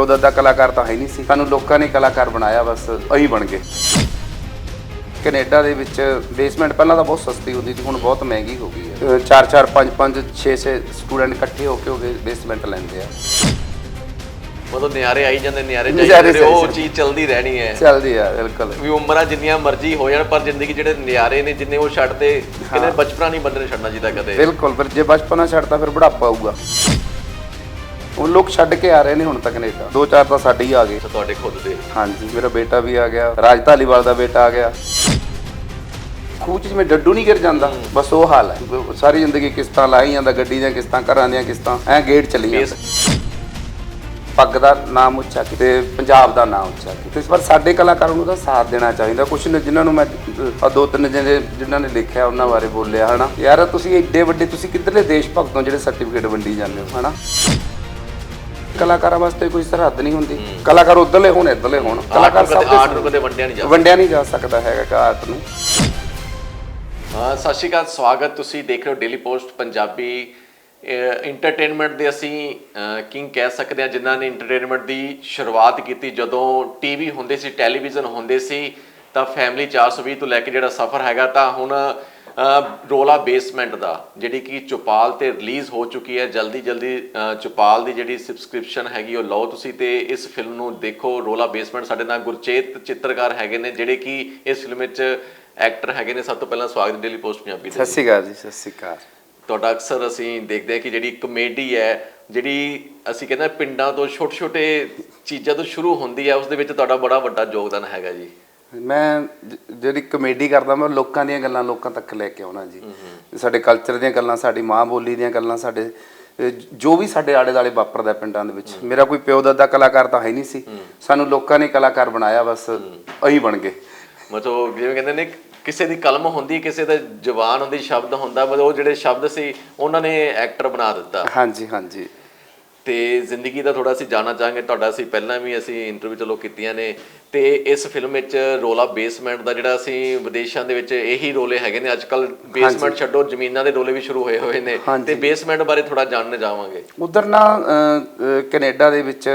ਪਿਓ ਦਾਦਾ ਕਲਾਕਾਰ ਤਾਂ ਹੈ ਨਹੀਂ ਸੀ। ਸਾਨੂੰ ਲੋਕਾਂ ਨੇ ਕਲਾਕਾਰ ਬਣਾਇਆ ਬਸ ਅਸੀਂ ਬਣ ਗਏ। ਕੈਨੇਡਾ ਦੇ ਵਿੱਚ ਬੇਸਮੈਂਟ ਪਹਿਲਾਂ ਤਾਂ ਬਹੁਤ ਸਸਤੀ ਹੁੰਦੀ ਸੀ ਹੁਣ ਬਹੁਤ ਮਹਿੰਗੀ ਹੋ ਗਈ ਹੈ। 4 4 5 5 6 6 ਸਟੂਡੈਂਟ ਇਕੱਠੇ ਹੋ ਕੇ ਉਹ ਬੇਸਮੈਂਟ ਲੈਂਦੇ ਆ। ਮਤਲਬ ਨਿਆਰੇ ਆਈ ਜਾਂਦੇ ਨਿਆਰੇ ਜਾਈ ਜਾਂਦੇ ਉਹ ਚੀਜ਼ ਚੱਲਦੀ ਰਹਿਣੀ ਹੈ। ਚੱਲਦੀ ਆ ਬਿਲਕੁਲ। ਵੀ ਉਮਰਾਂ ਜਿੰਨੀਆਂ ਮਰਜ਼ੀ ਹੋ ਜਾਣ ਪਰ ਜ਼ਿੰਦਗੀ ਜਿਹੜੇ ਨਿਆਰੇ ਨੇ ਜਿੰਨੇ ਉਹ ਛੱਡਦੇ ਕਹਿੰਦੇ ਬਚਪਨਾ ਨਹੀਂ ਬੰਦੇ ਨੇ ਛੱਡਣਾ ਚਾਹੀਦਾ ਕਦੇ। ਬਿਲਕੁਲ ਪਰ ਜੇ ਬਚਪਨਾ ਛੱਡਦਾ ਫਿਰ ਬੁਢਾਪਾ ਆਊਗਾ। ਉਹ ਲੋਕ ਛੱਡ ਕੇ ਆ ਰਹੇ ਨੇ ਹੁਣ ਤੱਕ ਕੈਨੇਡਾ ਦੋ ਚਾਰ ਤਾਂ ਸਾਡੇ ਹੀ ਆ ਗਏ। ਤੁਹਾਡੇ ਖੁਦ ਦੇ। ਹਾਂਜੀ ਮੇਰਾ ਬੇਟਾ ਵੀ ਆ ਗਿਆ। ਰਾਜ ਧਾਲੀਵਾਲ ਦਾ ਬੇਟਾ ਆ ਗਿਆ। ਖੂਹ 'ਚ ਜਿਵੇਂ ਡੱਡੂ ਨਹੀਂ ਗਿਰ ਜਾਂਦਾ। ਬਸ ਉਹ ਹਾਲ ਹੈ। ਸਾਰੀ ਜ਼ਿੰਦਗੀ ਕਿਸ਼ਤਾਂ ਲਾਈ ਜਾਂਦਾ ਗੱਡੀ ਦੀਆਂ ਕਿਸ਼ਤਾਂ ਘਰਾਂ ਦੀਆਂ ਕਿਸ਼ਤਾਂ। ਐ ਗੇਟ ਚੱਲੀ ਜਾਂਦਾ। ਪੱਗ ਦਾ ਨਾਮ ਉੱਚਾ ਕਿਤੇ। ਪੰਜਾਬ ਦਾ ਨਾਮ ਉੱਚਾ ਕਿਤੇ। ਪਰ ਸਾਡੇ ਕਲਾਕਾਰਾਂ ਨੂੰ ਤਾਂ ਸਾਥ ਦੇਣਾ ਚਾਹੀਦਾ। ਕੁਛ ਨੇ ਜਿਨ੍ਹਾਂ ਨੂੰ ਮੈਂ ਦੋ ਤਿੰਨ ਜਿਹੇ ਜਿਨ੍ਹਾਂ ਨੇ ਲਿਖਿਆ ਉਹਨਾਂ ਬਾਰੇ ਬੋਲਿਆ ਹਨਾ। ਯਾਰ ਤੁਸੀਂ ਏਡੇ ਵੱਡੇ ਤੁਸੀਂ ਕਿੱਧਰਲੇ ਦੇਸ਼ ਭਗਤ ਹੋ ਜਿਹੜੇ ਸਰਟੀਫਿਕੇਟ ਵੰਡੀ ਜਾਂਦੇ ਹੋ ਹਨਾ? ਕਲਾਕਾਰਾਂ ਵਾਸਤੇ ਕੋਈ ਸਰਹੱਦ ਨਹੀਂ ਹੁੰਦੀ। ਕਲਾਕਾਰ ਉਧਰਲੇ ਹੋਣ ਇੱਧਰਲੇ ਹੋਣ। ਕਲਾਕਾਰ ਸਭ ਦੇ ਆਰਟ ਨੂੰ ਕਦੇ ਵੰਡਿਆ ਨਹੀਂ ਜਾ ਵੰਡਿਆ ਨਹੀਂ ਜਾ ਸਕਦਾ ਹੈਗਾ ਆਰਟ ਨੂੰ। ਹਾਂ ਸਤਿ ਸ਼੍ਰੀ ਅਕਾਲ ਸਵਾਗਤ। ਤੁਸੀਂ ਦੇਖ ਰਹੇ ਹੋ ਡੇਲੀ ਪੋਸਟ ਪੰਜਾਬੀ। ਇੰਟਰਟੇਨਮੈਂਟ ਦੇ ਅਸੀਂ ਕਿੰਗ ਕਹਿ ਸਕਦੇ ਹਾਂ ਜਿਨ੍ਹਾਂ ਨੇ ਇੰਟਰਟੇਨਮੈਂਟ ਦੀ ਸ਼ੁਰੂਆਤ ਕੀਤੀ। ਜਦੋਂ ਟੀਵੀ ਹੁੰਦੇ ਸੀ ਟੈਲੀਵਿਜ਼ਨ ਹੁੰਦੇ ਸੀ ਤਾਂ ਫੈਮਿਲੀ 420 ਤੋਂ ਲੈ ਕੇ ਜਿਹੜਾ ਸਫ਼ਰ ਹੈਗਾ ਤਾਂ ਹੁਣ ਰੋਲਾ ਬੇਸਮੈਂਟ ਦਾ ਜਿਹੜੀ ਕਿ ਚੁਪਾਲ ਤੇ ਰਿਲੀਜ਼ ਹੋ ਚੁੱਕੀ ਹੈ ਜਲਦੀ ਜਲਦੀ ਚੁਪਾਲ ਦੀ ਜਿਹੜੀ ਸਬਸਕ੍ਰਿਪਸ਼ਨ ਹੈਗੀ ਉਹ ਲਓ ਤੁਸੀਂ ਤੇ ਇਸ ਫਿਲਮ ਨੂੰ ਦੇਖੋ। ਰੋਲਾ ਬੇਸਮੈਂਟ ਸਾਡੇ ਨਾਲ ਗੁਰਚੇਤ ਚਿੱਤਰਕਾਰ ਹੈਗੇ ਨੇ ਜਿਹੜੇ ਕਿ ਇਸ ਫਿਲਮ ਵਿੱਚ ਐਕਟਰ ਹੈਗੇ ਨੇ। ਸਭ ਤੋਂ ਪਹਿਲਾਂ ਸਵਾਗਤ ਡੇਲੀ ਪੋਸਟ ਪੰਜਾਬੀ ਸਤਿ ਦੇ ਸ਼੍ਰੀ ਅਕਾਲ ਜੀ ਸਤਿ ਸ਼੍ਰੀ ਅਕਾਲ। ਤੁਹਾਡਾ ਅਕਸਰ ਅਸੀਂ ਦੇਖਦੇ ਹਾਂ ਕਿ ਜਿਹੜੀ ਕਮੇਡੀ ਹੈ ਜਿਹੜੀ ਅਸੀਂ ਕਹਿੰਦੇ ਪਿੰਡਾਂ ਤੋਂ ਛੋਟੇ ਛੋਟੇ ਚੀਜ਼ਾਂ ਤੋਂ ਸ਼ੁਰੂ ਹੁੰਦੀ ਹੈ ਉਸ ਦੇ ਵਿੱਚ ਤੁਹਾਡਾ ਬੜਾ ਵੱਡਾ ਯੋਗਦਾਨ ਹੈਗਾ ਜੀ। ਮੈਂ ਜ- ਜਿਹੜੀ ਕਮੇਡੀ ਕਰਦਾ ਮੈਂ ਲੋਕਾਂ ਦੀਆਂ ਗੱਲਾਂ ਲੋਕਾਂ ਤੱਕ ਲੈ ਕੇ ਆਉਣਾ ਜੀ। ਸਾਡੇ ਕਲਚਰ ਦੀਆਂ ਗੱਲਾਂ ਸਾਡੀ ਮਾਂ ਬੋਲੀ ਦੀਆਂ ਗੱਲਾਂ ਸਾਡੇ ਅਹ, ਜੋ ਵੀ ਸਾਡੇ ਆਲੇ ਦਾਲੇ ਵਾਪਰਦਾ ਪਿੰਡਾਂ ਦੇ ਵਿੱਚ। ਮੇਰਾ ਕੋਈ ਪਿਓ ਦਾਦਾ ਕਲਾਕਾਰ ਤਾਂ ਹੈ ਨਹੀਂ ਸੀ। ਸਾਨੂੰ ਲੋਕਾਂ ਨੇ ਕਲਾਕਾਰ ਬਣਾਇਆ ਬਸ ਅਸੀਂ ਬਣ ਗਏ। ਮਤਲਬ ਜਿਵੇਂ ਕਹਿੰਦੇ ਨੇ ਕਿਸੇ ਦੀ ਕਲਮ ਹੁੰਦੀ ਕਿਸੇ ਦਾ ਜ਼ੁਬਾਨ ਹੁੰਦੀ ਸ਼ਬਦ ਹੁੰਦਾ ਮਤਲਬ ਉਹ ਜਿਹੜੇ ਸ਼ਬਦ ਸੀ ਉਹਨਾਂ ਨੇ ਐਕਟਰ ਬਣਾ ਦਿੱਤਾ। ਹਾਂਜੀ ਹਾਂਜੀ। ਤੇ ਜ਼ਿੰਦਗੀ ਦਾ ਥੋੜਾ ਅਸੀਂ ਜਾਣਨਾ ਚਾਹਾਂਗੇ। ਤੁਹਾਡਾ ਅਸੀਂ ਪਹਿਲਾਂ ਵੀ ਅਸੀਂ ਇੰਟਰਵਿਊ ਚਲੋ ਕੀਤੀਆਂ ਨੇ। ਤੇ ਇਸ ਫਿਲਮ ਵਿੱਚ ਰੋਲਾ ਬੇਸਮੈਂਟ ਦਾ ਜਿਹੜਾ ਅਸੀਂ ਵਿਦੇਸ਼ਾਂ ਦੇ ਵਿੱਚ ਇਹੀ ਰੋਲੇ ਹੈਗੇ ਨੇ। ਅੱਜਕੱਲ ਬੇਸਮੈਂਟ ਛੱਡੋ ਜ਼ਮੀਨਾਂ ਦੇ ਰੋਲੇ ਵੀ ਸ਼ੁਰੂ ਹੋਏ ਹੋਏ ਨੇ। ਤੇ ਬੇਸਮੈਂਟ ਬਾਰੇ ਥੋੜਾ ਜਾਣਨੇ ਜਾਵਾਂਗੇ। ਉਧਰ ਨਾ ਕੈਨੇਡਾ ਦੇ ਵਿੱਚ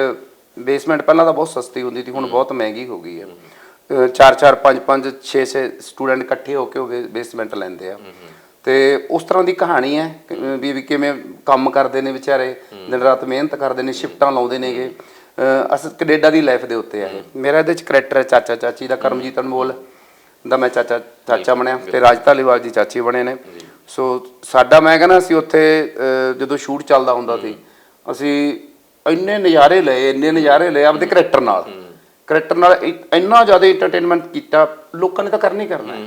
ਬੇਸਮੈਂਟ ਪਹਿਲਾਂ ਤਾਂ ਬਹੁਤ ਸਸਤੀ ਹੁੰਦੀ ਸੀ ਹੁਣ ਬਹੁਤ ਮਹਿੰਗੀ ਹੋ ਗਈ ਹੈ। 4 4 5 5 6 6 ਸਟੂਡੈਂਟ ਇਕੱਠੇ ਹੋ ਕੇ ਉਹ ਬੇਸਮੈਂਟ ਲੈਂਦੇ ਆ। ਤੇ ਉਸ ਤਰ੍ਹਾਂ ਦੀ ਕਹਾਣੀ ਹੈ ਵੀ ਕਿਵੇਂ ਕੰਮ ਕਰਦੇ ਨੇ ਵਿਚਾਰੇ। ਦਿਨ ਰਾਤ ਮਿਹਨਤ ਕਰਦੇ ਨੇ ਸ਼ਿਫਟਾਂ ਲਾਉਂਦੇ ਨੇਗੇ। ਅਸਲ ਕੈਨੇਡਾ ਦੀ ਲਾਈਫ ਦੇ ਉੱਤੇ ਆ ਇਹ। ਮੇਰਾ ਇਹਦੇ ਚ ਕਰੈਕਟਰ ਹੈ ਚਾਚਾ ਚਾਚੀ ਦਾ ਕਰਮਜੀਤ ਅਨਮੋਲ ਦਾ ਮੈਂ ਚਾਚਾ ਚਾਚਾ ਬਣਿਆ ਤੇ ਰਾਜ ਧਾਲੀਵਾਲ ਜੀ ਚਾਚੀ ਬਣੇ ਨੇ। ਸੋ ਸਾਡਾ ਮੈਂ ਕਹਿੰਦਾ ਸੀ ਉੱਥੇ ਜਦੋਂ ਸ਼ੂਟ ਚੱਲਦਾ ਹੁੰਦਾ ਸੀ ਅਸੀਂ ਇੰਨੇ ਨਜ਼ਾਰੇ ਲਏ ਇੰਨੇ ਨਜ਼ਾਰੇ ਲਏ ਆਪਦੇ ਕਰੈਕਟਰ ਨਾਲ। ਕਰੈਕਟਰ ਨਾਲ ਇੰਨਾ ਜ਼ਿਆਦਾ ਐਂਟਰਟੇਨਮੈਂਟ ਕੀਤਾ ਲੋਕਾਂ ਨੇ ਤਾਂ ਕਰਨਾ ਕਰਨਾ ਹੈ।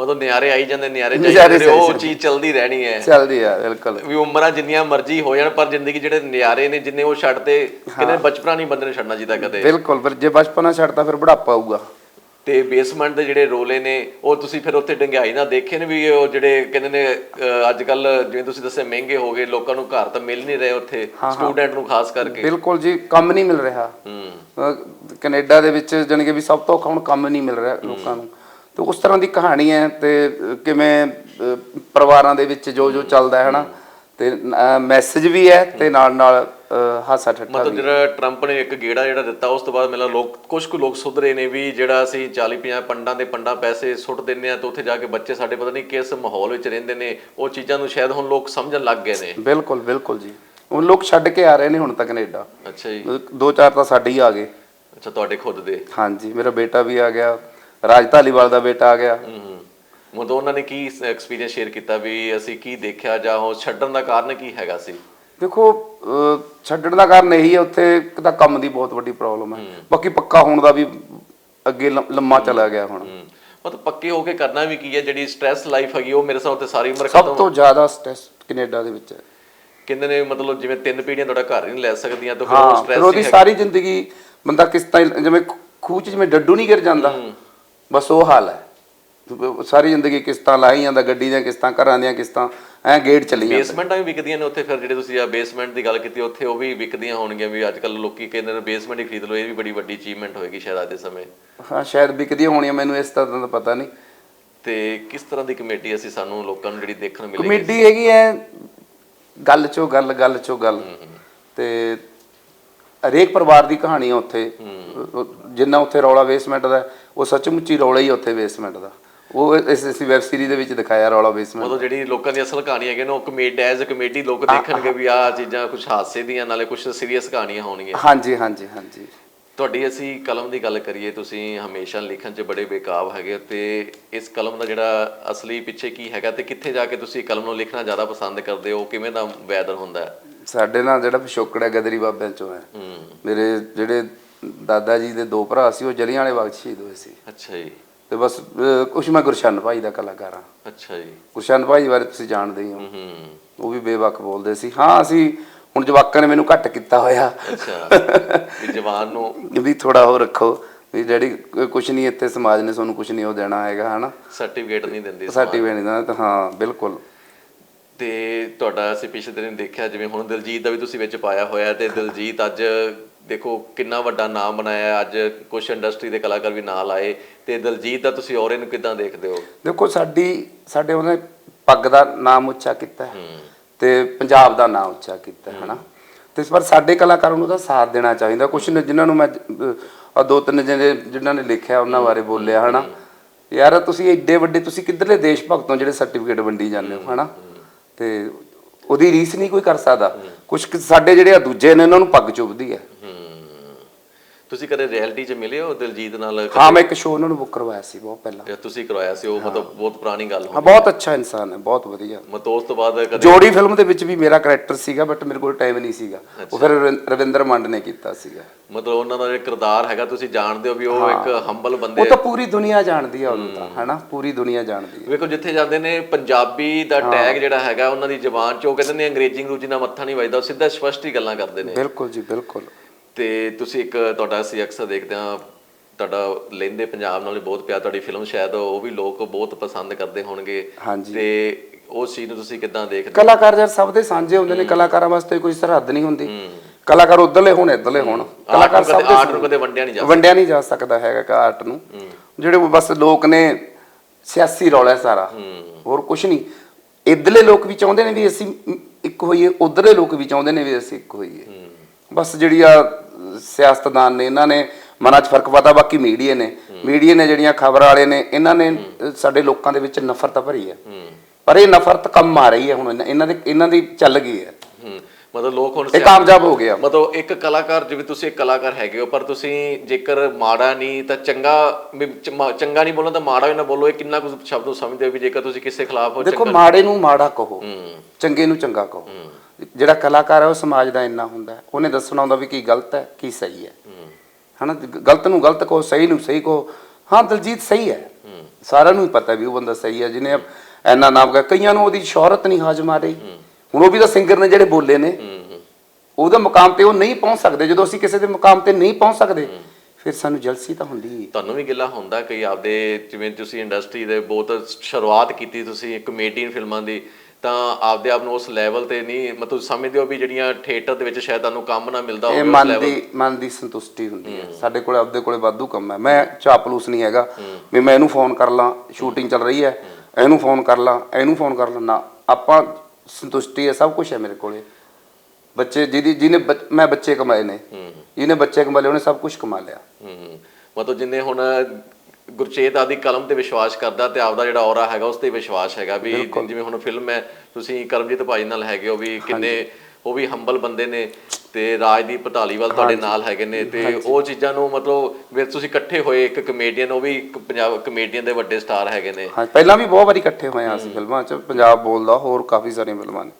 ਮਤਲਬ ਨਿਆਰੇ ਆਈ ਜਾਂਦੇ ਨਿਆਰੇ ਜਾਂਦੇ ਉਹ ਚੀਜ਼ ਚੱਲਦੀ ਰਹਿਣੀ ਹੈ। ਚੱਲਦੀ ਆ ਬਿਲਕੁਲ। ਵੀ ਉਮਰਾਂ ਜਿੰਨੀਆਂ ਮਰਜ਼ੀ ਹੋ ਜਾਣ ਪਰ ਜ਼ਿੰਦਗੀ ਜਿਹੜੇ ਨਿਆਰੇ ਨੇ ਜਿੰਨੇ ਉਹ ਛੱਡਦੇ ਕਹਿੰਦੇ ਬਚਪਨਾ ਨਹੀਂ ਬੰਦੇ ਨੇ ਛੱਡਣਾ ਚਾਹੀਦਾ ਕਦੇ। ਬਿਲਕੁਲ ਫਿਰ ਜੇ ਬਚਪਨਾ ਛੱਡਦਾ ਫਿਰ ਬੁਢਾਪਾ ਆਊਗਾ ਤੇ ਬੇਸਮੈਂਟ ਦੇ ਜਿਹੜੇ ਰੋਲੇ ਨੇ ਉਹ ਤੁਸੀਂ ਫਿਰ ਉੱਥੇ ਡੰਗਾਈ ਨਾਲ ਦੇਖੇ ਨੇ ਵੀ ਉਹ ਜਿਹੜੇ ਕਹਿੰਦੇ ਨੇ ਅੱਜ ਕੱਲ ਜਿਵੇਂ ਤੁਸੀਂ ਦੱਸਿਆ ਮਹਿੰਗੇ ਹੋ ਗਏ ਲੋਕਾਂ ਨੂੰ ਘਰ ਤਾਂ ਮਿਲ ਨਹੀਂ ਰਹੇ ਉੱਥੇ ਸਟੂਡੈਂਟ ਨੂੰ ਖਾਸ ਕਰਕੇ। ਬਿਲਕੁਲ ਜੀ ਕੰਮ ਨਹੀਂ ਮਿਲ ਰਿਹਾ। ਹੂੰ। ਅਹ ਕੈਨੇਡਾ ਦੇ ਵਿੱਚ ਜਾਣੀ ਕਿ ਵੀ ਸਭ ਤੋਂ ਔਖਾ ਹੁਣ ਕੰਮ ਨਹੀਂ ਮਿਲ ਰਿਹਾ ਲੋਕਾਂ ਨੂੰ। ਤੇ ਉਸ ਤਰ੍ਹਾਂ ਦੀ ਕਹਾਣੀ ਹੈ ਤੇ ਕਿਵੇਂ ਪਰਿਵਾਰਾਂ ਦੇ ਵਿੱਚ ਜੋ ਜੋ ਚੱਲਦਾ ਹੈ ਨਾ ਤੇ ਮੈਸੇਜ ਵੀ ਹੈ ਤੇ ਨਾਲ ਨਾਲ ਹਾਸਾ ਠੱਠਾ ਮਤਲਬ ਜਿਹੜਾ ਟਰੰਪ ਨੇ ਇੱਕ ਗੇੜਾ ਜਿਹੜਾ ਦਿੱਤਾ ਉਸ ਤੋਂ ਬਾਅਦ ਮੈਨੂੰ ਲੋਕ ਕੁਝ ਕੁ ਲੋਕ ਸੁਧਰੇ ਨੇ ਵੀ ਜਿਹੜਾ ਅਸੀਂ 40 50 ਪੰਡਾਂ ਦੇ ਪੰਡਾਂ ਪੈਸੇ ਸੁੱਟ ਦਿੰਨੇ ਆ ਤੇ ਉੱਥੇ ਜਾ ਕੇ ਬੱਚੇ ਸਾਡੇ ਪਤਾ ਨਹੀਂ ਕਿਸ ਮਾਹੌਲ ਵਿੱਚ ਰਹਿੰਦੇ ਨੇ ਉਹ ਚੀਜ਼ਾਂ ਨੂੰ ਸ਼ਾਇਦ ਹੁਣ ਲੋਕ ਸਮਝਣ ਲੱਗ ਗਏ ਨੇ। ਬਿਲਕੁਲ ਬਿਲਕੁਲ ਜੀ। ਉਹ ਲੋਕ ਛੱਡ ਕੇ ਆ ਰਹੇ ਨੇ ਹੁਣ ਤੱਕ ਕੈਨੇਡਾ। ਅੱਛਾ ਜੀ। ਦੋ ਚਾਰ ਤਾਂ ਸਾਡੇ ਹੀ ਆ ਗਏ। ਅੱਛਾ ਤੁਹਾਡੇ ਖੁਦ ਦੇ। ਹਾਂਜੀ ਮੇਰਾ ਬੇਟਾ ਵੀ ਆ ਗਿਆ। ਰਾਜ ਧਾਲੀਵਾਲ ਦਾ ਬੇਟਾ ਆ ਗਿਆ। ਹੂੰ ਹੂੰ। ਮਤਲਬ ਉਹਨਾਂ ਨੇ ਕੀ ਐਕਸਪੀਰੀਅੰਸ ਸ਼ੇਅਰ ਕੀਤਾ ਵੀ ਅਸੀਂ ਕੀ ਦੇਖਿਆ ਜਾਂ ਉਹ ਛੱਡਣ ਦਾ ਕਾਰਨ ਕੀ ਹੈਗਾ ਸੀ? ਦੇਖੋ ਛੱਡਣ ਦਾ ਕਾਰਨ ਇਹੀ ਹੈ ਉੱਥੇ ਇੱਕ ਤਾਂ ਕੰਮ ਦੀ ਬਹੁਤ ਵੱਡੀ ਪ੍ਰੋਬਲਮ ਹੈ। ਬਾਕੀ ਪੱਕਾ ਹੋਣ ਦਾ ਵੀ ਅੱਗੇ ਲੰਮਾ ਚਲਾ ਗਿਆ ਹੁਣ। ਮਤਲਬ ਪੱਕੇ ਹੋ ਕੇ ਕਰਨਾ ਵੀ ਕੀ ਹੈ ਜਿਹੜੀ ਸਟ੍ਰੈਸ ਲਾਈਫ ਹੈਗੀ ਉਹ ਮੇਰੇ ਸਾਹ ਉੱਤੇ ਸਾਰੀ ਉਮਰ ਸਭ ਖਤਮ ਤੋਂ ਜ਼ਿਆਦਾ ਸਟ੍ਰੈਸ ਕੈਨੇਡਾ ਦੇ ਵਿੱਚ ਹੈ। ਕਹਿੰਦੇ ਨੇ ਮਤਲਬ ਜਿਵੇਂ ਤਿੰਨ ਪੀੜ੍ਹੀਆਂ ਤੁਹਾਡਾ ਘਰ ਹੀ ਨਹੀਂ ਲੈ ਸਕਦੀਆਂ ਤਾਂ ਫਿਰ ਉਹ ਸਟ੍ਰੈਸ ਉਹਦੀ ਸਾਰੀ ਜ਼ਿੰਦਗੀ ਬੰਦਾ ਕਿਸ ਤਰ੍ਹਾਂ ਜਿਵੇਂ ਖੂਹ 'ਚ ਜਿਵੇਂ ਡੱਡੂ ਨਹੀਂ ਗਿਰ ਜਾਂਦਾ। ਬਸ ਉਹ ਹਾਲ ਹੈ। ਸਾਰੀ ਜ਼ਿੰਦਗੀ ਕਿਸ਼ਤਾਂ ਲਾਈ ਜਾਂਦਾ ਗੱਡੀ ਦੀਆਂ ਕਿਸ਼ਤਾਂ ਘਰਾਂ ਦੀਆਂ ਕਿਸ਼ਤਾਂ ਐ ਗੇਟ ਚੱਲੀ ਜਾਂਦਾ। ਬੇਸਮੈਂਟਾਂ ਵੀ ਵਿਕਦੀਆਂ ਨੇ ਉੱਥੇ ਫਿਰ ਜਿਹੜੇ ਤੁਸੀਂ ਆ ਬੇਸਮੈਂਟ ਦੀ ਗੱਲ ਕੀਤੀ ਉੱਥੇ ਉਹ ਵੀ ਵਿਕਦੀਆਂ ਹੋਣਗੀਆਂ ਵੀ ਅੱਜ ਕੱਲ ਲੋਕੀ ਕਹਿੰਦੇ ਨੇ ਬੇਸਮੈਂਟ ਹੀ ਖਰੀਦ ਲਓ ਇਹ ਵੀ ਬੜੀ ਵੱਡੀ ਅਚੀਵਮੈਂਟ ਹੋਏਗੀ ਸ਼ਾਇਦ ਅੱਜ ਦੇ ਸਮੇਂ। ਹਾਂ ਸ਼ਾਇਦ ਵਿਕਦੀਆਂ ਹੋਣੀਆਂ ਮੈਨੂੰ ਇਸ ਤਰ੍ਹਾਂ ਦਾ ਪਤਾ ਨਹੀਂ। ਤੇ ਕਿਸ ਤਰ੍ਹਾਂ ਦੀ ਕਮੇਟੀ ਅਸੀਂ ਸਾਨੂੰ ਲੋਕਾਂ ਨੂੰ ਜਿਹੜੀ ਦੇਖਣ ਨੂੰ ਮਿਲੇਗੀ? ਕਮੇਡੀ ਹੈਗੀ ਐ ਗੱਲ ਚੋਂ ਗੱਲ ਗੱਲ ਚੋਂ ਗੱਲ। ਤੇ ਹਰੇਕ ਪਰਿਵਾਰ ਦੀ ਕਹਾਣੀ ਆ ਉੱਥੇ। ਜਿੰਨਾ ਉੱਥੇ ਰੌਲਾ ਬੇਸਮੈਂਟ ਦਾ ਉਹ ਸੱਚਮੁੱਚੀ ਰੌਲਾ ਹੀ ਆ ਉੱਥੇ ਬੇਸਮੈਂਟ ਦਾ। ਉਹ ਇਸ ਇਸ ਵੈਬ ਸੀਰੀਜ਼ ਦੇ ਵਿੱਚ ਦਿਖਾਇਆ ਰੌਲਾ ਬੇਸਮੈਂਟ ਉਦੋਂ ਜਿਹੜੀ ਲੋਕਾਂ ਦੀ ਅਸਲ ਕਹਾਣੀ ਹੈਗੀ ਨਾ ਉਹ ਕਮੇਡੀ ਐਜ਼ ਅ ਕਮੇਡੀ ਲੋਕ ਦੇਖਣਗੇ ਵੀ ਆਹ ਚੀਜ਼ਾਂ ਕੁਝ ਹਾਸੇ ਦੀਆਂ ਨਾਲੇ ਕੁਝ ਸੀਰੀਅਸ ਕਹਾਣੀਆਂ ਹੋਣਗੀਆਂ। ਹਾਂਜੀ ਹਾਂਜੀ ਹਾਂਜੀ। ਤੁਹਾਡੀ ਅਸੀਂ ਕਲਮ ਦੀ ਗੱਲ ਕਰੀਏ ਤੁਸੀਂ ਹਮੇਸ਼ਾ ਲਿਖਣ 'ਚ ਬੜੇ ਬੇਕਾਬ ਹੈਗੇ ਤੇ ਇਸ ਕਲਮ ਦਾ ਜਿਹੜਾ ਅਸਲੀ ਪਿੱਛੇ ਕੀ ਹੈਗਾ ਤੇ ਕਿੱਥੇ ਜਾ ਕੇ ਤੁਸੀਂ ਕਲਮ ਨੂੰ ਲਿਖਣਾ ਜ਼ਿਆਦਾ ਪਸੰਦ ਕਰਦੇ ਹੋ ਕਿਵੇਂ ਦਾ ਵੈਦਰ ਹੁੰਦਾ ਹੈ? ਸਾਡੇ ਨਾਲ ਜਿਹੜਾ ਪਿਛੋਕੜ ਹੈ ਗਦਰੀ ਬਾਬਿਆਂ ਚੋਂ ਹੂੰ। ਮੇਰੇ ਜਿਹੜੇ ਦਾਦਾ ਜੀ ਦੇ ਦੋ ਭਰਾ ਸੀ ਉਹ ਜਲਿਆਂ ਵਾਲੇ ਬਾਗ 'ਚ ਸ਼ਹੀਦ ਹੋਏ ਸੀ। ਅੱਛਾ ਜੀ। ਤੇ ਬਸ ਅਹ, ਕੁਛ ਮੈਂ ਗੁਰਸ਼ਨ ਭਾਈ ਦਾ ਕਲਾਕਾਰ। ਹਾਂ ਅੱਛਾ ਜੀ। ਗੁਰਸ਼ਨ ਭਾਈ ਬਾਰੇ ਤੁਸੀਂ ਜਾਣਦੇ ਹੀ ਹੋ। ਹੂੰ ਉਹ ਵੀ ਬੇਵਕ ਬੋਲਦੇ ਸੀ। ਹਾਂ ਅਸੀਂ ਹੁਣ ਜਵਾਕਾਂ ਨੇ ਮੈਨੂੰ ਘੱਟ ਕੀਤਾ ਹੋਇਆ। ਅੱਛਾ। ਵੀ ਜਵਾਨ ਨੂੰ ਵੀ ਥੋੜਾ ਹੋਰ ਰੱਖੋ। ਵੀ ਜਿਹੜੀ ਕੁਝ ਨਹੀਂ ਇੱਥੇ ਸਮਾਜ ਨੇ ਤੁਹਾਨੂੰ ਕੁਝ ਨਹੀਂ ਉਹ ਦੇਣਾ ਹੈਗਾ ਹਨਾ? ਸਰਟੀਫਿਕੇਟ ਨਹੀਂ ਦਿੰਦੇ ਸਾਡੀ ਵੇਣੀ ਦਾ ਤਾਂ ਹਾਂ ਬਿਲਕੁਲ। ਤੇ ਤੁਹਾਡਾ ਅਸੀਂ ਪਿਛਲੇ ਦਿਨ ਦੇਖਿਆ ਜਿਵੇਂ ਹੁਣ ਦਿਲਜੀਤ ਦਾ ਵੀ ਤੁਸੀਂ ਵਿੱਚ ਪਾਇਆ ਹੋਇਆ ਤੇ ਦਿਲਜੀਤ ਅੱਜ ਦੇਖੋ ਕਿੰਨਾ ਵੱਡਾ ਨਾਮ ਬਣਾਇਆ ਅੱਜ ਕੁਝ ਇੰਡਸਟਰੀ ਦੇ ਕਲਾਕਾਰ ਵੀ ਨਾਲ ਆਏ ਤੇ ਦਿਲਜੀਤ ਦਾ ਤੁਸੀਂ ਔਰੇ ਨੂੰ ਕਿਦਾਂ ਦੇਖਦੇ ਹੋ? ਦੇਖੋ ਸਾਡੀ ਸਾਡੇ ਉਹਨੇ ਪੱਗ ਦਾ ਨਾਮ ਉੱਚਾ ਕੀਤਾ ਹੈ ਤੇ ਪੰਜਾਬ ਦਾ ਨਾਮ ਉੱਚਾ ਕੀਤਾ ਹੈ, ਹਨਾ? ਤੇ ਇਸ ਵਾਰ ਸਾਡੇ ਕਲਾਕਾਰਾਂ ਨੂੰ ਉਹਦਾ ਸਾਥ ਦੇਣਾ ਚਾਹੀਦਾ। ਕੁਝ ਨੇ ਜਿਨ੍ਹਾਂ ਨੂੰ ਮੈਂ ਆ ਦੋ ਤਿੰਨ ਜਿਹੜੇ ਜਿਨ੍ਹਾਂ ਨੇ ਲਿਖਿਆ ਉਹਨਾਂ ਬਾਰੇ ਬੋਲਿਆ ਹਨਾ? ਯਾਰ ਤੁਸੀਂ ਐਡੇ ਵੱਡੇ ਤੁਸੀਂ ਕਿੱਧਰਲੇ ਦੇਸ਼ ਭਗਤੋਂ ਜਿਹੜੇ ਸਰਟੀਫਿਕੇਟ ਵੰਡੀ ਜਾਂਦੇ ਹੋ ਹਨਾ? ਤੇ ਉਹਦੀ ਰੀਸ ਨਹੀਂ ਕੋਈ ਕਰ ਸਕਦਾ। ਕੁਝ ਸਾਡੇ ਜਿਹੜੇ ਆ ਦੂਜੇ ਨੇ ਉਹਨਾਂ ਨੂੰ ਪੱਗ ਚੁੱਭਦੀ ਹੈ। ਤੁਸੀਂ ਕਦੇ ਰਿਐਲਿਟੀ 'ਚ ਮਿਲੇ ਹੋ ਦਿਲਜੀਤ ਨਾਲ? ਹਾਂ ਮੈਂ ਇੱਕ ਸ਼ੋਅ ਉਹਨਾਂ ਨੂੰ ਬੁੱਕ ਕਰਵਾਇਆ ਸੀ ਬਹੁਤ ਪਹਿਲਾਂ। ਜਾਂ ਤੁਸੀਂ ਕਰਵਾਇਆ ਸੀ ਉਹ ਮਤਲਬ ਬਹੁਤ ਪੁਰਾਣੀ ਗੱਲ ਹੋ ਹਾਂ ਬਹੁਤ ਅੱਛਾ ਇਨਸਾਨ ਹੈ ਬਹੁਤ ਵਧੀਆ। ਮਤਲਬ ਉਸ ਤੋਂ ਬਾਅਦ ਕਦੇ ਜੋੜੀ ਫਿਲਮ ਦੇ ਵਿੱਚ ਵੀ ਮੇਰਾ ਕੈਰੈਕਟਰ ਸੀਗਾ ਬਟ ਮੇਰੇ ਕੋਲ ਟਾਈਮ ਨਹੀਂ ਸੀਗਾ। ਉਹ ਫਿਰ ਰਵਿੰ- ਰਵਿੰਦਰ ਮੰਡ ਨੇ ਕੀਤਾ ਸੀਗਾ। ਮਤਲਬ ਉਹਨਾਂ ਦਾ ਜਿਹੜਾ ਕਿਰਦਾਰ ਹੈਗਾ ਤੁਸੀਂ ਜਾਣਦੇ ਹੋ ਵੀ ਉਹ ਇੱਕ ਹੰਬਲ ਬੰਦੇ ਉਹ ਤਾਂ ਪੂਰੀ ਦੁਨੀਆ ਜਾਣਦੀ ਆ ਉਹਨੂੰ ਤਾਂ ਹਨਾ? ਪੂਰੀ ਦੁਨੀਆ ਜਾਣਦੀ ਹੈ ਵੇਖੋ ਜਿੱਥੇ ਜਾਂਦੇ ਨੇ ਪੰਜਾਬੀ ਦਾ ਟੈਗ ਜਿਹੜਾ ਹੈਗਾ ਉਹਨਾਂ ਦੀ ਜ਼ਬਾਨ 'ਚ ਉਹ ਕਹਿੰਦੇ ਨੇ ਅੰਗਰੇਜ਼ੀ ਅੰਗਰੂਜੀ ਨਾਲ ਮੱਥਾ ਨਹੀਂ ਵੱਜਦਾ ਸਿੱਧਾ ਸਪਸ਼ਟ ਹੀ ਗੱਲਾਂ ਕਰਦੇ ਨੇ। ਬਿਲਕੁਲ ਜੀ ਬਿਲਕੁਲ। ਤੇ ਤੁਸੀਂ ਇੱਕ ਤੁਹਾਡਾ ਅਸੀਂ ਅਕਸਰ ਦੇਖਦੇ ਹਾਂ ਤੁਹਾਡਾ ਲੈਂਦੇ ਪੰਜਾਬ ਨਾਲ ਬਹੁਤ ਪਿਆਰ ਤੁਹਾਡੀ ਫਿਲਮ ਸ਼ਾਇਦ ਉਹ ਵੀ ਲੋਕ ਬਹੁਤ ਪਸੰਦ ਕਰਦੇ ਹੋਣਗੇ। ਤੇ ਉਸ ਚੀਜ਼ ਨੂੰ ਤੁਸੀਂ ਕਿੱਦਾਂ ਦੇਖਦੇ ਕਲਾਕਾਰ ਜਦ ਸਭ ਦੇ ਸਾਂਝੇ ਹੁੰਦੇ ਨੇ ਕਲਾਕਾਰਾਂ ਵਾਸਤੇ ਕੋਈ ਸਰਹੱਦ ਨਹੀਂ ਹੁੰਦੀ। ਕਲਾਕਾਰ ਉਧਰਲੇ ਹੋਣ ਇਧਰਲੇ ਹੋਣ। ਕਲਾਕਾਰ ਸਭ ਦੇ ਆਰਟ ਨੂੰ ਕਦੇ ਵੰਡਿਆ ਨਹੀਂ ਜਾ ਵੰਡਿਆ ਨਹੀਂ ਜਾ ਸਕਦਾ ਹੈਗਾ ਕਿ ਆਰਟ ਨੂੰ। ਜਿਹੜੇ ਬਸ ਲੋਕ ਨੇ ਸਿਆਸੀ ਰੌਲਾ ਸਾਰਾ। ਹੋਰ ਕੁਝ ਨਹੀਂ। ਇਧਰਲੇ ਲੋਕ ਵੀ ਚਾਹੁੰਦੇ ਨੇ ਵੀ ਅਸੀਂ ਇੱਕ ਹੋਈਏ ਉਧਰਲੇ ਲੋਕ ਵੀ ਚਾਹੁੰਦੇ ਨੇ ਵੀ ਅਸੀਂ ਇੱਕ ਹੋਈਏ। ਬਸ ਜਿਹੜੀ ਆ ਸਿਆਸਤਦਾਨ ਨੇ ਇਹਨਾਂ ਨੇ ਮਨਾਂ 'ਚ ਫ਼ਰਕ ਪਤਾ ਬਾਕੀ ਮੀਡੀਆ ਨੇ। ਮੀਡੀਆ ਨੇ ਜਿਹੜੀਆਂ ਖਬਰ ਵਾਲੇ ਨੇ ਇਹਨਾਂ ਨੇ ਸਾਡੇ ਲੋਕਾਂ ਦੇ ਵਿੱਚ ਨਫ਼ਰਤ ਭਰੀ ਹੈ। ਪਰ ਇਹ ਨਫ਼ਰਤ ਕੰਮ ਆ ਰਹੀ ਹੈ ਹੁਣ ਇਹਨਾਂ- ਦੇ ਇਹਨਾਂ ਦੀ ਚੱਲ ਗਈ ਹੈ। ਮਤਲਬ ਲੋਕ ਹੁਣ ਇਹ ਕਾਮਯਾਬ ਹੋ ਗਿਆ। ਮਤਲਬ ਇੱਕ ਕਲਾਕਾਰ ਜਿਵੇਂ ਤੁਸੀਂ ਇੱਕ ਕਲਾਕਾਰ ਹੈਗੇ ਹੋ ਪਰ ਤੁਸੀਂ ਜੇਕਰ ਮਾੜਾ ਨਹੀਂ ਤਾਂ ਚੰਗਾ ਚੰਗਾ ਨਹੀਂ ਬੋਲੋ ਤਾਂ ਮਾੜਾ ਵੀ ਨਾ ਬੋਲੋ। ਇਹ ਕਿੰਨਾ ਕੁ ਸ਼ਬਦ ਸਮਝਦੇ ਹੋ ਵੀ ਜੇਕਰ ਤੁਸੀਂ ਕਿਸੇ ਖਿਲਾਫ ਹੋ ਦੇਖੋ ਮਾੜੇ ਨੂੰ ਮਾੜਾ ਕਹੋ ਚੰਗੇ ਨੂੰ ਚੰਗਾ ਕਹੋ। ਜਿਹੜਾ ਕਲਾਕਾਰ ਹੈ, ਉਹ ਸਮਾਜ ਦਾ ਇੰਨਾ ਹੁੰਦਾ ਉਹਨੇ ਦੱਸਣਾ ਹੁੰਦਾ ਵੀ ਕੀ ਗਲਤ ਹੈ, ਕੀ ਸਹੀ ਹੈ। ਹਨਾ? ਗਲਤ ਨੂੰ ਗਲਤ ਕਹੋ, ਸਹੀ ਨੂੰ ਸਹੀ ਕਹੋ। ਹਾਂ, ਦਲਜੀਤ ਸਹੀ ਹੈ। ਸਾਰਿਆਂ ਨੂੰ ਹੀ ਪਤਾ ਵੀ ਉਹ ਬੰਦਾ ਸਹੀ ਹੈ, ਜਿਹਨੇ ਇੰਨਾ ਨਾਮ ਕਰ ਕਈਆਂ ਨੂੰ ਉਹਦੀ ਸ਼ੋਹਰਤ ਨਹੀਂ ਹਾਜ਼ਮ ਆ ਰਹੀ। ਹੁਣ ਉਹ ਵੀ ਤਾਂ ਸਿੰਗਰ ਨੇ ਜਿਹੜੇ ਬੋਲੇ ਨੇ। ਉਹਦਾ ਮੁਕਾਮ ਤੇ ਉਹ ਨਹੀਂ ਪਹੁੰਚ ਸਕਦੇ। ਜਦੋਂ ਅਸੀਂ ਕਿਸੇ ਦੇ ਮੁਕਾਮ ਤੇ ਨਹੀਂ ਪਹੁੰਚ ਸਕਦੇ, ਫਿਰ ਸਾਨੂੰ ਜਲਸੀ ਤਾਂ ਹੁੰਦੀ ਹੈ। ਤੁਹਾਨੂੰ ਵੀ ਗਿੱਲਾ ਹੁੰਦਾ ਕਈ ਆਪਦੇ ਜਿਵੇਂ ਤੁਸੀਂ ਇੰਡਸਟਰੀ ਦੇ ਬਹੁਤ ਸ਼ੁਰੂਆਤ ਕੀਤੀ ਤੁਸੀਂ ਕਮੇਡੀਅਨ ਫਿਲਮਾਂ ਦੀ। ਤਾਂ ਆਪਦੇ ਆਪ ਨੂੰ ਉਸ ਲੈਵਲ ਤੇ ਨਹੀਂ ਮਤਲਬ ਸਮਝਦੇ ਹੋ ਵੀ ਜਿਹੜੀਆਂ ਥੀਏਟਰ ਦੇ ਵਿੱਚ ਸ਼ਾਇਦ ਤੁਹਾਨੂੰ ਕੰਮ ਨਾ ਮਿਲਦਾ ਹੋਵੇ ਉਸ ਮਨ ਦੀ ਮਨ ਦੀ ਸੰਤੁਸ਼ਟੀ ਹੁੰਦੀ ਹੈ। ਸਾਡੇ ਕੋਲੇ ਆਪਦੇ ਕੋਲੇ ਵਾਧੂ ਕੰਮ ਹੈ। ਮੈਂ ਚਾਪਲੂਸ ਨਹੀਂ ਹੈਗਾ ਵੀ ਮੈਂ ਇਹਨੂੰ ਫੋਨ ਕਰ ਲਾਂ ਸ਼ੂਟਿੰਗ ਚੱਲ ਰਹੀ ਹੈ ਇਹਨੂੰ ਫੋਨ ਕਰ ਲਾਂ ਇਹਨੂੰ ਫੋਨ ਕਰ ਲਾਂ। ਨਾ ਆਪਾਂ ਸੰਤੁਸ਼ਟੀ ਹੈ ਸਭ ਕੁਝ ਹੈ ਮੇਰੇ ਕੋਲੇ। ਬੱਚੇ ਜਿਹਦੀ ਜਿਹਨੇ ਮੈਂ ਬੱਚੇ ਕਮਾਏ ਨੇ। ਜਿਹਨੇ ਬੱਚੇ ਕਮਾ ਲਏ ਉਹਨੇ ਸਭ ਕੁਝ ਕਮਾ ਲਿਆ। ਮਤਲਬ ਜਿੰਨੇ ਹੁਣ ਗੁਰਚੇਤ ਆਦੀ ਕਲਮ ਤੇ ਵਿਸ਼ਵਾਸ ਕਰਦਾ ਤੇ ਆਪਦਾ ਜਿਹੜਾ ਔਰਾ ਹੈਗਾ ਉਸ ਤੇ ਵਿਸ਼ਵਾਸ ਹੈਗਾ ਵੀ ਜਿਵੇਂ ਹੁਣ ਫਿਲਮ ਹੈ ਤੁਸੀਂ ਕਰਮਜੀਤ ਭਾਈ ਨਾਲ ਹੈਗੇ ਹੋ ਵੀ ਕਿੰਨੇ ਉਹ ਵੀ ਹੰਬਲ ਬੰਦੇ ਨੇ ਤੇ ਰਾਜਦੀਪ ਢਾਲੀਵਾਲ ਤੁਹਾਡੇ ਨਾਲ ਹੈਗੇ ਨੇ ਤੇ ਉਹ ਚੀਜ਼ਾਂ ਨੂੰ ਮਤਲਬ ਵੀ ਤੁਸੀਂ ਇਕੱਠੇ ਹੋਏ ਇੱਕ ਕਮੇਡੀਅਨ ਉਹ ਵੀ ਇੱਕ ਪੰਜਾਬ ਕਮੇਡੀਅਨ ਦੇ ਵੱਡੇ ਸਟਾਰ ਹੈਗੇ ਨੇ। ਹਾਂ ਪਹਿਲਾਂ ਵੀ ਬਹੁਤ ਵਾਰੀ ਇਕੱਠੇ ਹੋਏ ਆ ਅਸੀਂ ਫਿਲਮਾਂ 'ਚ ਪੰਜਾਬ ਬੋਲਦਾ ਹੋਰ ਕਾਫੀ ਸਾਰੀਆਂ ਫਿਲਮਾਂ ਨੇ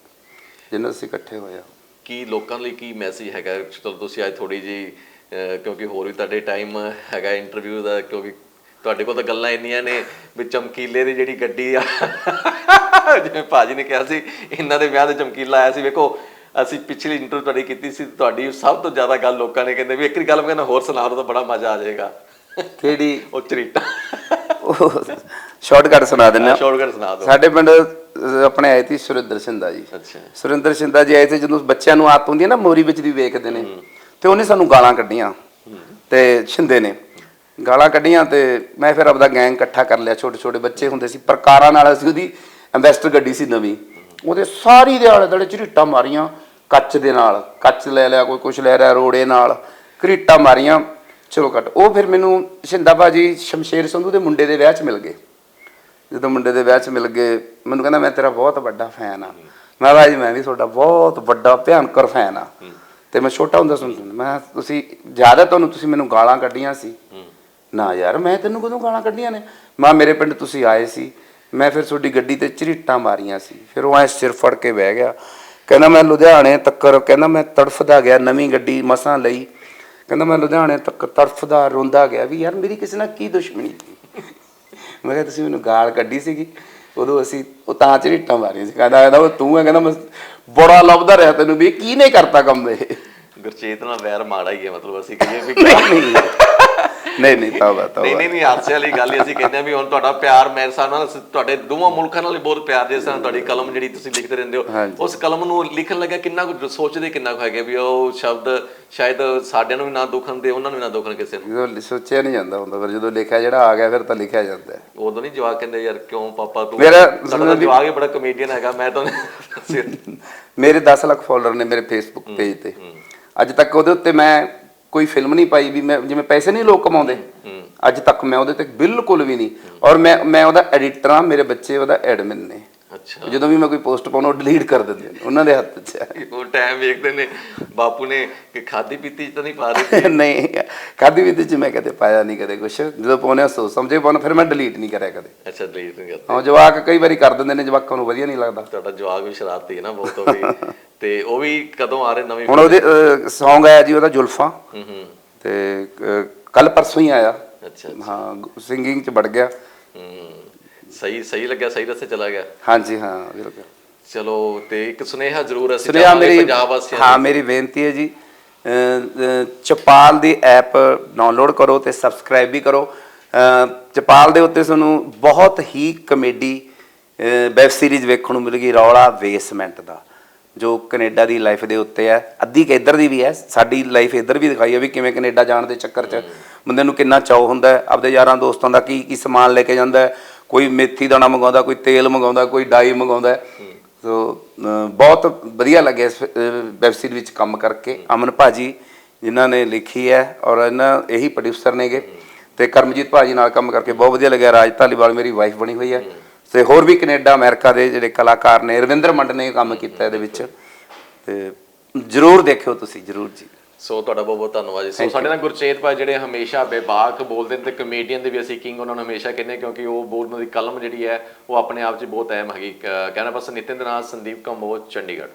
ਜਿਨ੍ਹਾਂ ਅਸੀਂ ਇਕੱਠੇ ਹੋਏ ਆ ਕੀ ਲੋਕਾਂ ਲਈ ਕੀ ਮੈਸੇਜ ਹੈਗਾ? ਚਲੋ ਤੁਸੀਂ ਅੱਜ ਥੋੜੀ ਜੀ ਕਿਉਂਕਿ ਹੋਰ ਵੀ ਤੁਹਾਡੇ ਟਾਈਮ ਹੈਗਾ ਇੰਟਰਵਿਊ ਦਾ ਕਿਉਂਕਿ ਤੁਹਾਡੇ ਕੋਲ ਤਾਂ ਗੱਲਾਂ ਇੰਨੀਆਂ ਨੇ ਵੀ ਚਮਕੀਲੇ ਦੀ ਜਿਹੜੀ ਗੱਡੀ ਆ। ਜਿਵੇਂ ਭਾਜੀ ਨੇ ਕਿਹਾ ਸੀ ਇਹਨਾਂ ਦੇ ਵਿਆਹ ਤੇ ਚਮਕੀਲਾ ਆਇਆ ਸੀ। ਵੇਖੋ ਅਸੀਂ ਪਿਛਲੀ ਇੰਟਰਵਿਊ ਤੁਹਾਡੀ ਕੀਤੀ ਸੀ ਤੁਹਾਡੀ ਸਭ ਤੋਂ ਜ਼ਿਆਦਾ ਗੱਲ ਲੋਕਾਂ ਨੇ ਕਹਿੰਦੇ ਵੀ ਇੱਕ ਗੱਲ ਮੈਂ ਕਹਿੰਦਾ ਹੋਰ ਸੁਣਾ ਦੋ ਤਾਂ ਬੜਾ ਮਜ਼ਾ ਆ ਜਾਏਗਾ। ਕਿਹੜੀ? ਉਹ ਚਰੀਟਾ। ਉਹ ਸ਼ਾਰਟਕਟ ਸੁਣਾ ਦਿੰਦੇ ਸ਼ੋਰਟਕਟ ਸੁਣਾ ਦਿਓ। ਸਾਡੇ ਪਿੰਡ ਆਪਣੇ ਆਏ ਸੀ ਸੁਰਿੰਦਰ ਸਿੰਦਾ ਜੀ। ਅੱਛਾ। ਸੁਰਿੰਦਰ ਸਿੰਦਾ ਜੀ ਆਏ ਸੀ ਜਦੋਂ ਬੱਚਿਆਂ ਨੂੰ ਆਦਤ ਹੁੰਦੀ ਹੈ ਨਾ ਮੋਰੀ ਵਿੱਚ ਦੀ ਵੇਖਦੇ ਨੇ। ਤੇ ਉਹਨੇ ਸਾਨੂੰ ਗਾਲਾਂ ਕੱਢੀਆਂ ਤੇ ਛਿੰਦੇ ਨੇ। ਗਾਲਾਂ ਕੱਢੀਆਂ ਤੇ ਮੈਂ ਫਿਰ ਆਪਦਾ ਗੈਂਗ ਇਕੱਠਾ ਕਰ ਲਿਆ ਛੋਟੇ ਛੋਟੇ ਬੱਚੇ ਹੁੰਦੇ ਸੀ, ਪ੍ਰਕਾਰਾਂ ਨਾਲ ਅਸੀਂ ਉਹਦੀ ਐਂਬੈਸਟਰ ਗੱਡੀ ਸੀ ਨਵੀਂ। ਉਹਦੇ ਸਾਰੀ ਦੇ ਆਲੇ ਦੁਆਲੇ ਝਰੀਟਾਂ ਮਾਰੀਆਂ, ਕੱਚ ਦੇ ਨਾਲ, ਕੱਚ ਲੈ ਲਿਆ, ਕੋਈ ਕੁਛ ਲੈ ਰਿਹਾ, ਰੋੜੇ ਨਾਲ ਘਰੀਟਾਂ ਮਾਰੀਆਂ, ਚਲੋ ਕੱਟ ਉਹ ਫਿਰ ਮੈਨੂੰ ਸ਼ਿੰਦਾ ਬਾਜੀ, ਸ਼ਮਸ਼ੇਰ ਸੰਧੂ ਦੇ ਮੁੰਡੇ ਦੇ ਵਿਆਹ 'ਚ ਮਿਲ ਗਏ। ਜਦੋਂ ਮੁੰਡੇ ਦੇ ਵਿਆਹ 'ਚ ਮਿਲ ਗਏ, ਮੈਨੂੰ ਕਹਿੰਦਾ, ਮੈਂ ਤੇਰਾ ਬਹੁਤ ਵੱਡਾ ਫੈਨ ਆ। ਮੈਂ ਕਿਹਾ ਜੀ ਮੈਂ ਵੀ ਤੁਹਾਡਾ ਬਹੁਤ ਵੱਡਾ, ਭਿਆਨਕਰ ਫੈਨ ਆ। ਤੇ ਮੈਂ ਛੋਟਾ ਹੁੰਦਾ ਸੁਣ ਸੁਣ ਮੈਂ ਕਿਹਾ, ਤੁਸੀਂ ਜ਼ਿਆਦਾ ਤੁਹਾਨੂੰ, ਤੁਸੀਂ ਮੈਨੂੰ ਗਾਲਾਂ ਕੱਢੀਆਂ ਸੀ। ਨਾ ਯਾਰ, ਮੈਂ ਤੈਨੂੰ ਕਦੋਂ ਗਾਲਾਂ ਕੱਢੀਆਂ ਨੇ? ਮਾਂ, ਮੇਰੇ ਪਿੰਡ ਤੁਸੀਂ ਆਏ ਸੀ। ਮੈਂ ਫਿਰ ਤੁਹਾਡੀ ਗੱਡੀ ਤੇ ਝਰੀਟਾਂ ਮਾਰੀਆਂ ਸੀ। ਫਿਰ ਉਹ ਐ ਸਿਰ ਫੜ ਕੇ ਬਹਿ ਗਿਆ। ਕਹਿੰਦਾ, ਮੈਂ ਲੁਧਿਆਣੇ ਤੱਕਰ ਕਹਿੰਦਾ, ਮੈਂ ਤੜਫਦਾ ਗਿਆ ਨਵੀਂ ਗੱਡੀ ਮਸਾਂ ਲਈ। ਕਹਿੰਦਾ, ਮੈਂ ਲੁਧਿਆਣੇ ਤੱਕ ਤੜਫਦਾ ਰੋਂਦਾ ਗਿਆ ਵੀ ਯਾਰ, ਮੇਰੀ ਕਿਸੇ ਨਾਲ ਕੀ ਦੁਸ਼ਮਣੀ ਸੀ? ਮੈਂ ਕਿਹਾ, ਤੁਸੀਂ ਮੈਨੂੰ ਗਾਲ ਕੱਢੀ ਸੀਗੀ। ਉਦੋਂ ਅਸੀਂ ਉਹ ਤਾਂ ਝਰੀਟਾਂ ਮਾਰੀਆਂ ਸੀ। ਕਹਿੰਦਾ ਕਹਿੰਦਾ ਉਹ ਤੂੰ ਹੈ ਕਹਿੰਦਾ, ਮੈਂ ਬੜਾ ਲੱਭਦਾ ਰਿਹਾ ਤੈਨੂੰ ਵੀ। ਇਹ ਕੀ ਨਹੀਂ ਕਰਤਾ ਕੰਮ ਇਹ? ਗੁਰਚੇਤ ਨਾਲ ਵੈਰ ਮਾੜਾ ਹੀ ਹੈ ਮਤਲਬ ਅਸੀਂ ਕਹੀਏ ਵੀ ਨਹੀਂ। ਨਹੀਂ ਤੌਬਾ ਨਹੀਂ ਤੌਬਾ ਨਹੀਂ ਨਹੀਂ ਹਾਸੇ ਵਾਲੀ ਗੱਲ ਹੀ ਅਸੀਂ ਕਹਿੰਦੇ ਆ ਵੀ ਹੁਣ ਤੁਹਾਡਾ ਪਿਆਰ ਮੇਰੇ ਹਿਸਾਬ ਨਾਲ ਤੁਹਾਡੇ ਦੋਵਾਂ ਮੁਲਕਾਂ ਨਾਲ ਹੀ ਬਹੁਤ ਪਿਆਰ ਜਿਸ ਤਰ੍ਹਾਂ ਤੁਹਾਡੀ ਕਲਮ ਜਿਹੜੀ ਤੁਸੀਂ ਲਿਖਦੇ ਰਹਿੰਦੇ ਹੋ। ਉਸ ਕਲਮ ਨੂੰ ਲਿਖਣ ਲੱਗਾ ਕਿੰਨਾ ਕੁ ਸੋਚਦੇ ਕਿੰਨਾ ਕੁ ਹੈਗੇ ਵੀ ਉਹ ਸ਼ਬਦ ਸ਼ਾਇਦ ਸਾਡਿਆਂ ਨੂੰ ਵੀ ਨਾ ਦੁਖਣ ਦੇ ਉਹਨਾਂ ਨੂੰ ਵੀ ਨਾ ਦੁਖਣ ਕਿਸੇ ਨੂੰ। ਜਦੋਂ ਸੋਚਿਆ ਨਹੀਂ ਜਾਂਦਾ ਹੁੰਦਾ ਪਰ ਜਦੋਂ ਲਿਖਿਆ ਜਿਹੜਾ ਆ ਗਿਆ ਫਿਰ ਤਾਂ ਲਿਖਿਆ ਜਾਂਦਾ। ਉਦੋਂ ਨਹੀਂ ਜਵਾਕ ਕਹਿੰਦੇ ਯਾਰ ਕਿਉਂ ਪਾਪਾ ਤੂੰ? ਮੇਰਾ- ਜਵਾਕ ਹੀ ਬੜਾ ਕਮੇਡੀਅਨ ਹੈਗਾ ਮੈਂ ਤਾਂ ਮੇਰੇ 10 ਲੱਖ ਫਾਲੋਅਰ ਨੇ ਮੇਰੇ ਫੇਸਬੁੱਕ ਪੇਜ ਤੇ। ਅੱਜ ਤੱਕ ਉਹਦੇ ਉੱਤੇ ਮੈਂ ਕੋਈ ਫਿਲਮ ਨਹੀਂ ਪਾਈ ਵੀ ਮੈਂ ਜਿਵੇਂ ਪੈਸੇ ਨਹੀਂ ਲੋਕ ਕਮਾਉਂਦੇ। ਅੱਜ ਤੱਕ ਮੈਂ ਉਹਦੇ ਤੇ ਬਿਲਕੁਲ ਵੀ ਨਹੀਂ। ਔਰ ਮੈਂ ਮੈਂ ਉਹਦਾ ਐਡੀਟਰ ਆ ਮੇਰੇ ਬੱਚੇ ਉਹਦਾ ਐਡਮਿਨ ਨੇ। ਅੱਛਾ। ਜਦੋਂ ਵੀ ਮੈਂ ਕੋਈ ਪੋਸਟ ਪਾਉਣਾ ਉਹ ਡਿਲੀਟ ਕਰ ਦਿੰਦੇ ਨੇ। ਉਹਨਾਂ ਦੇ ਹੱਥ 'ਚ। ਹੈ ਉਹ ਟਾਈਮ ਵੇਖਦੇ ਨੇ। ਬਾਪੂ ਨੇ ਕਿ ਖਾਦੀ ਪੀਤੀ ਤਾਂ ਨਹੀਂ ਪਾ ਦਿੱਤੀ। ਨਹੀਂ ਖਾਦੀ ਵੀ ਤੇ ਚ ਮੈਂ ਕਦੇ ਪਾਇਆ ਨਹੀਂ ਕਦੇ ਕੁਛ। ਜਦੋਂ ਪਾਉਣੇ ਸੋਚ ਸਮਝੇ ਪਾਉਣਾ ਫਿਰ ਮੈਂ ਡਿਲੀਟ ਨਹੀਂ ਕਰਿਆ ਕਦੇ। ਅੱਛਾ ਡਿਲੀਟ ਨਹੀਂ ਕਰਤਾ ਹਾਂ ਜਵਾਕ ਕਈ ਵਾਰੀ ਕਰ ਦਿੰਦੇ ਨੇ ਜਵਾਕਾਂ ਨੂੰ ਵਧੀਆ ਨਹੀਂ ਲੱਗਦਾ। ਤੁਹਾਡਾ ਜਵਾਕ ਵੀ ਸ਼ਰਾਰਤੀ ਹੈ ਨਾ ਬਹੁਤ ਹੋ ਗਈ ਤੇ ਉਹ ਵੀ ਕਦੋਂ ਆ ਰਹੇ ਨਵੀਂ ਹੁਣ ਉਹਦੇ Song ਆਇਆ ਜੀ ਉਹਦਾ ਜੁਲਫਾਂ। ਹੂੰ ਹੂੰ। ਤੇ ਕੱਲ ਪਰਸੋਂ ਹੀ ਆਇਆ। ਅੱਛਾ ਹਾਂ ਸਿੰਗਿੰਗ ਚ ਵੜ ਗਿਆ। ਹੂੰ। ਸਹੀ ਸਹੀ ਲੱਗਿਆ ਸਹੀ ਰਸਤੇ ਚਲਾ ਗਿਆ। ਹਾਂਜੀ ਹਾਂ ਬਿਲਕੁਲ। ਚਲੋ ਤੇ ਇੱਕ ਸੁਨੇਹਾ ਜ਼ਰੂਰ ਅਸੀਂ ਸੁਨੇਹਾ ਚਾਹਾਂਗੇ ਮੇਰੀ ਪੰਜਾਬ ਵਾਸੀਆਂ ਹਾਂ ਮੇਰੀ ਬੇਨਤੀ ਹੈ ਜੀ ਚਪਾਲ ਦੀ ਐਪ ਡਾਊਨਲੋਡ ਕਰੋ ਤੇ ਸਬਸਕ੍ਰਾਈਬ ਵੀ ਕਰੋ। ਚਪਾਲ ਦੇ ਉੱਤੇ ਤੁਹਾਨੂੰ ਬਹੁਤ ਹੀ ਕਮੇਡੀ ਵੈਬ ਸੀਰੀਜ਼ ਵੇਖਣ ਨੂੰ ਮਿਲੇਗੀ ਰੌਲਾ ਬੇਸਮੈਂਟ ਦਾ ਜੋ ਕੈਨੇਡਾ ਦੀ ਲਾਈਫ ਦੇ ਉੱਤੇ ਹੈ। ਅੱਧੀ ਕਿ ਇੱਧਰ ਦੀ ਵੀ ਹੈ ਸਾਡੀ ਲਾਈਫ ਇੱਧਰ ਵੀ ਦਿਖਾਈ ਹੈ ਵੀ ਕਿਵੇਂ ਕੈਨੇਡਾ ਜਾਣ ਦੇ ਚੱਕਰ 'ਚ ਬੰਦੇ ਨੂੰ ਕਿੰਨਾ ਚਾਅ ਹੁੰਦਾ ਹੈ ਆਪਦੇ ਯਾਰਾਂ ਦੋਸਤਾਂ ਦਾ ਕੀ ਕੀ ਸਮਾਨ ਲੈ ਕੇ ਜਾਂਦਾ ਹੈ ਕੋਈ ਮੇਥੀ ਦਾਣਾ ਮੰਗਾਉਂਦਾ, ਕੋਈ ਤੇਲ ਮੰਗਾਉਂਦਾ, ਕੋਈ ਡਾਈ ਮੰਗਾਉਂਦਾ। ਸੋ ਬਹੁਤ ਵਧੀਆ ਲੱਗਿਆ ਇਸ ਵੈਬ ਸੀਰੀਜ਼ ਵਿੱਚ ਕੰਮ ਕਰਕੇ। ਅਮਨ ਭਾਜੀ, ਜਿਨ੍ਹਾਂ ਨੇ ਲਿਖੀ ਹੈ ਔਰ ਇਹਨਾਂ ਇਹੀ ਪ੍ਰੋਡਿਊਸਰ ਨੇਗੇ। ਤੇ ਕਰਮਜੀਤ ਭਾਜੀ ਨਾਲ ਕੰਮ ਕਰਕੇ ਬਹੁਤ ਵਧੀਆ ਲੱਗਿਆ। ਰਾਜ ਧਾਲੀਵਾਲ ਮੇਰੀ ਵਾਈਫ ਬਣੀ ਹੋਈ ਹੈ। ਤੇ ਹੋਰ ਵੀ ਕੈਨੇਡਾ, ਅਮਰੀਕਾ ਦੇ ਜਿਹੜੇ ਕਲਾਕਾਰ ਨੇ, ਰਵਿੰਦਰ ਮੰਡ ਨੇ ਕੰਮ ਕੀਤਾ ਇਹਦੇ ਵਿੱਚ। ਤੇ ਜਰੂਰ ਦੇਖਿਓ ਤੁਸੀਂ, ਜਰੂਰ ਜੀ। ਸੋ ਤੁਹਾਡਾ ਬਹੁਤ ਬਹੁਤ ਧੰਨਵਾਦ ਜੀ। ਸੋ ਸਾਡੇ ਨਾਲ ਗੁਰਚੇਤ ਭਾਈ ਜਿਹੜੇ ਹਮੇਸ਼ਾ ਬੇਬਾਕ ਬੋਲਦੇ ਨੇ ਤੇ ਕਮੇਡੀਅਨ ਦੇ ਵੀ ਅਸੀਂ ਕਿੰਗ ਉਹਨਾਂ ਨੂੰ ਹਮੇਸ਼ਾ ਕਹਿੰਦੇ ਹਾਂ ਕਿਉਂਕਿ ਉਹ ਬੋਲਣ ਦੀ ਕਲਮ ਜਿਹੜੀ ਹੈ ਉਹ ਆਪਣੇ ਆਪ 'ਚ ਬਹੁਤ ਅਹਿਮ ਹੈਗੀ। ਕਹਿਣਾ ਬਸ ਨਿਤਿਨ ਦੇ ਨਾਲ ਸੰਦੀਪ ਕੰਬੋਜ ਚੰਡੀਗੜ੍ਹ